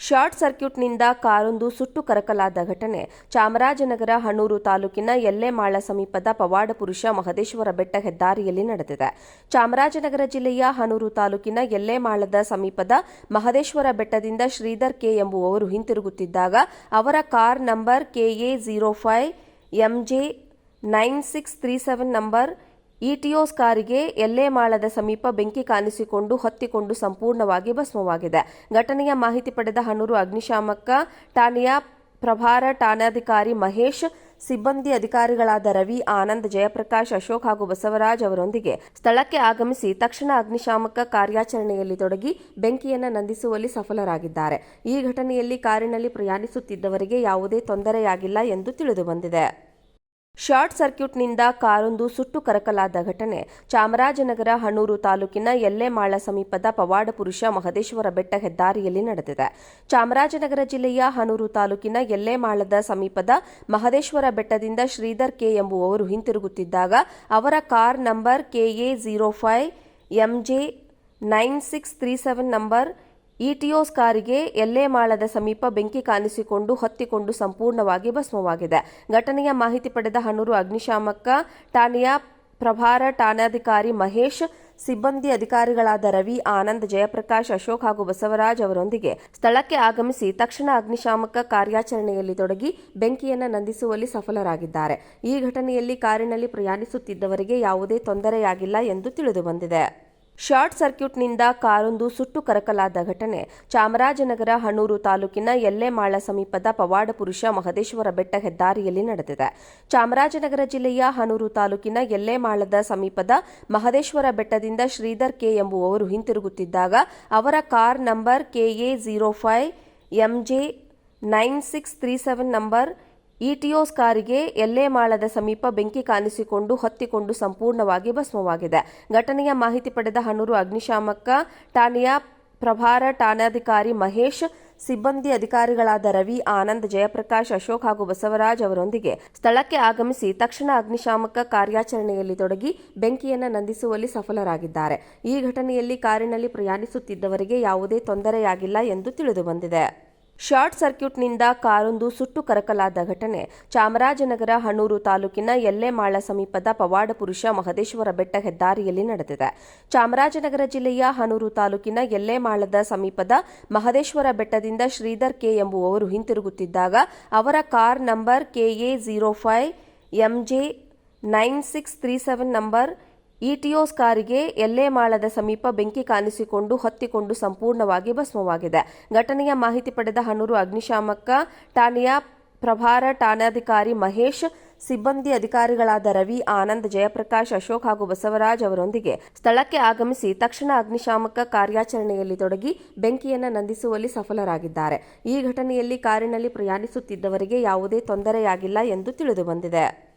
Short ಸರ್ಕ್ಯೂಟ್ನಿಂದ ಕಾರೊಂದು ಸುಟ್ಟು ಕರಕಲಾದ ಘಟನೆ. ಚಾಮರಾಜನಗರ, ಹನೂರು ತಾಲೂಕಿನ ಎಲ್ಲೆಮಾಳ ಸಮೀಪದ ಪವಾಡ ಪುರುಷ ಮಹದೇಶ್ವರ ಬೆಟ್ಟ ಹೆದ್ದಾರಿಯಲ್ಲಿ ನಡೆದಿದೆ. ಚಾಮರಾಜನಗರ ಜಿಲ್ಲೆಯ ಹನೂರು ತಾಲೂಕಿನ ಎಲ್ಲೆಮಾಳದ ಸಮೀಪದ ಮಹದೇಶ್ವರ ಬೆಟ್ಟದಿಂದ ಶ್ರೀಧರ್ ಕೆ ಎಂಬುವವರು ಹಿಂತಿರುಗುತ್ತಿದ್ದಾಗ ಅವರ car number KA zero five MJ nine six three seven number Etios ಕಾರಿಗೆ ಎಲ್ಲೇಮಾಳದ ಸಮೀಪ ಬೆಂಕಿ ಕಾಣಿಸಿಕೊಂಡು ಹೊತ್ತಿಕೊಂಡು ಸಂಪೂರ್ಣವಾಗಿ ಭಸ್ಮವಾಗಿದೆ. ಘಟನೆಯ ಮಾಹಿತಿ ಪಡೆದ ಹನೂರು ಅಗ್ನಿಶಾಮಕ ಠಾಣೆಯ ಪ್ರಭಾರ ಠಾಣಾಧಿಕಾರಿ ಮಹೇಶ್, ಸಿಬ್ಬಂದಿ ಅಧಿಕಾರಿಗಳಾದ ರವಿ ಆನಂದ್, ಜಯಪ್ರಕಾಶ್, ಅಶೋಕ್ ಹಾಗೂ ಬಸವರಾಜ್ ಅವರೊಂದಿಗೆ ಸ್ಥಳಕ್ಕೆ ಆಗಮಿಸಿ ತಕ್ಷಣ ಅಗ್ನಿಶಾಮಕ ಕಾರ್ಯಾಚರಣೆಯಲ್ಲಿ ತೊಡಗಿ ಬೆಂಕಿಯನ್ನು ನಂದಿಸುವಲ್ಲಿ ಸಫಲರಾಗಿದ್ದಾರೆ. ಈ ಘಟನೆಯಲ್ಲಿ ಕಾರಿನಲ್ಲಿ ಪ್ರಯಾಣಿಸುತ್ತಿದ್ದವರಿಗೆ ಯಾವುದೇ ತೊಂದರೆಯಾಗಿಲ್ಲ ಎಂದು ತಿಳಿದುಬಂದಿದೆ ಶಾರ್ಟ್ ಸರ್ಕ್ಯೂಟ್ನಿಂದ ಕಾರೊಂದು ಸುಟ್ಟು ಕರಕಲಾದ ಘಟನೆ. ಚಾಮರಾಜನಗರ, ಹನೂರು ತಾಲೂಕಿನ ಎಲ್ಲೆಮಾಳ ಸಮೀಪದ ಪವಾಡ ಪುರುಷ ಮಹದೇಶ್ವರ ಬೆಟ್ಟ ಹೆದ್ದಾರಿಯಲ್ಲಿ ನಡೆದಿದೆ. ಚಾಮರಾಜನಗರ ಜಿಲ್ಲೆಯ ಹನೂರು ತಾಲೂಕಿನ ಎಲ್ಲೆಮಾಳದ ಸಮೀಪದ ಮಹದೇಶ್ವರ ಬೆಟ್ಟದಿಂದ ಶ್ರೀಧರ್ ಕೆ ಎಂಬುವವರು ಹಿಂತಿರುಗುತ್ತಿದ್ದಾಗ ಅವರ car number KA zero five MJ nine six three seven number Etios ಕಾರಿಗೆ ಎಲ್ಲೇಮಾಳದ ಸಮೀಪ ಬೆಂಕಿ ಕಾಣಿಸಿಕೊಂಡು ಹೊತ್ತಿಕೊಂಡು ಸಂಪೂರ್ಣವಾಗಿ ಭಸ್ಮವಾಗಿದೆ. ಘಟನೆಯ ಮಾಹಿತಿ ಪಡೆದ ಹನೂರು ಅಗ್ನಿಶಾಮಕ ಠಾಣೆಯ ಪ್ರಭಾರ ಠಾಣಾಧಿಕಾರಿ ಮಹೇಶ್, ಸಿಬ್ಬಂದಿ ಅಧಿಕಾರಿಗಳಾದ ರವಿ ಆನಂದ್, ಜಯಪ್ರಕಾಶ್, ಅಶೋಕ್ ಹಾಗೂ ಬಸವರಾಜ್ ಅವರೊಂದಿಗೆ ಸ್ಥಳಕ್ಕೆ ಆಗಮಿಸಿ ತಕ್ಷಣ ಅಗ್ನಿಶಾಮಕ ಕಾರ್ಯಾಚರಣೆಯಲ್ಲಿ ತೊಡಗಿ ಬೆಂಕಿಯನ್ನು ನಂದಿಸುವಲ್ಲಿ ಸಫಲರಾಗಿದ್ದಾರೆ. ಈ ಘಟನೆಯಲ್ಲಿ ಕಾರಿನಲ್ಲಿ ಪ್ರಯಾಣಿಸುತ್ತಿದ್ದವರಿಗೆ ಯಾವುದೇ ತೊಂದರೆಯಾಗಿಲ್ಲ ಎಂದು ತಿಳಿದುಬಂದಿದೆ ಶಾರ್ಟ್ ಸರ್ಕ್ಯೂಟ್ನಿಂದ ಕಾರೊಂದು ಸುಟ್ಟು ಕರಕಲಾದ ಘಟನೆ. ಚಾಮರಾಜನಗರ, ಹನೂರು ತಾಲೂಕಿನ ಎಲ್ಲೆಮಾಳ ಸಮೀಪದ ಪವಾಡ ಪುರುಷ ಮಹದೇಶ್ವರ ಬೆಟ್ಟ ಹೆದ್ದಾರಿಯಲ್ಲಿ ನಡೆದಿದೆ. ಚಾಮರಾಜನಗರ ಜಿಲ್ಲೆಯ ಹನೂರು ತಾಲೂಕಿನ ಎಲ್ಲೆಮಾಳದ ಸಮೀಪದ ಮಹದೇಶ್ವರ ಬೆಟ್ಟದಿಂದ ಶ್ರೀಧರ್ ಕೆ ಎಂಬುವವರು ಹಿಂತಿರುಗುತ್ತಿದ್ದಾಗ ಅವರ car number KA zero five MJ nine six three seven number Etios ಕಾರಿಗೆ ಎಲ್ಲೇಮಾಳದ ಸಮೀಪ ಬೆಂಕಿ ಕಾಣಿಸಿಕೊಂಡು ಹೊತ್ತಿಕೊಂಡು ಸಂಪೂರ್ಣವಾಗಿ ಭಸ್ಮವಾಗಿದೆ. ಘಟನೆಯ ಮಾಹಿತಿ ಪಡೆದ ಹನೂರು ಅಗ್ನಿಶಾಮಕ ಠಾಣೆಯ ಪ್ರಭಾರ ಠಾಣಾಧಿಕಾರಿ ಮಹೇಶ್, ಸಿಬ್ಬಂದಿ ಅಧಿಕಾರಿಗಳಾದ ರವಿ ಆನಂದ್, ಜಯಪ್ರಕಾಶ್, ಅಶೋಕ್ ಹಾಗೂ ಬಸವರಾಜ್ ಅವರೊಂದಿಗೆ ಸ್ಥಳಕ್ಕೆ ಆಗಮಿಸಿ ತಕ್ಷಣ ಅಗ್ನಿಶಾಮಕ ಕಾರ್ಯಾಚರಣೆಯಲ್ಲಿ ತೊಡಗಿ ಬೆಂಕಿಯನ್ನು ನಂದಿಸುವಲ್ಲಿ ಸಫಲರಾಗಿದ್ದಾರೆ. ಈ ಘಟನೆಯಲ್ಲಿ ಕಾರಿನಲ್ಲಿ ಪ್ರಯಾಣಿಸುತ್ತಿದ್ದವರಿಗೆ ಯಾವುದೇ ತೊಂದರೆಯಾಗಿಲ್ಲ ಎಂದು ತಿಳಿದುಬಂದಿದೆ ಶಾರ್ಟ್ ಸರ್ಕ್ಯೂಟ್ನಿಂದ ಕಾರೊಂದು ಸುಟ್ಟು ಕರಕಲಾದ ಘಟನೆ. ಚಾಮರಾಜನಗರ, ಹನೂರು ತಾಲೂಕಿನ ಎಲ್ಲೆಮಾಳ ಸಮೀಪದ ಪವಾಡ ಪುರುಷ ಮಹದೇಶ್ವರ ಬೆಟ್ಟ ಹೆದ್ದಾರಿಯಲ್ಲಿ ನಡೆದಿದೆ. ಚಾಮರಾಜನಗರ ಜಿಲ್ಲೆಯ ಹನೂರು ತಾಲೂಕಿನ ಎಲ್ಲೆಮಾಳದ ಸಮೀಪದ ಮಹದೇಶ್ವರ ಬೆಟ್ಟದಿಂದ ಶ್ರೀಧರ್ ಕೆ ಎಂಬುವವರು ಹಿಂತಿರುಗುತ್ತಿದ್ದಾಗ ಅವರ car number KA zero five MJ nine six three seven number Etios ಕಾರಿಗೆ ಎಲ್ಲೇಮಾಳದ ಸಮೀಪ ಬೆಂಕಿ ಕಾಣಿಸಿಕೊಂಡು ಹೊತ್ತಿಕೊಂಡು ಸಂಪೂರ್ಣವಾಗಿ ಭಸ್ಮವಾಗಿದೆ. ಘಟನೆಯ ಮಾಹಿತಿ ಪಡೆದ ಹನೂರು ಅಗ್ನಿಶಾಮಕ ಠಾಣೆಯ ಪ್ರಭಾರ ಠಾಣಾಧಿಕಾರಿ ಮಹೇಶ್, ಸಿಬ್ಬಂದಿ ಅಧಿಕಾರಿಗಳಾದ ರವಿ ಆನಂದ್, ಜಯಪ್ರಕಾಶ್, ಅಶೋಕ್ ಹಾಗೂ ಬಸವರಾಜ್ ಅವರೊಂದಿಗೆ ಸ್ಥಳಕ್ಕೆ ಆಗಮಿಸಿ ತಕ್ಷಣ ಅಗ್ನಿಶಾಮಕ ಕಾರ್ಯಾಚರಣೆಯಲ್ಲಿ ತೊಡಗಿ ಬೆಂಕಿಯನ್ನು ನಂದಿಸುವಲ್ಲಿ ಸಫಲರಾಗಿದ್ದಾರೆ. ಈ ಘಟನೆಯಲ್ಲಿ ಕಾರಿನಲ್ಲಿ ಪ್ರಯಾಣಿಸುತ್ತಿದ್ದವರಿಗೆ ಯಾವುದೇ ತೊಂದರೆಯಾಗಿಲ್ಲ ಎಂದು ತಿಳಿದುಬಂದಿದೆ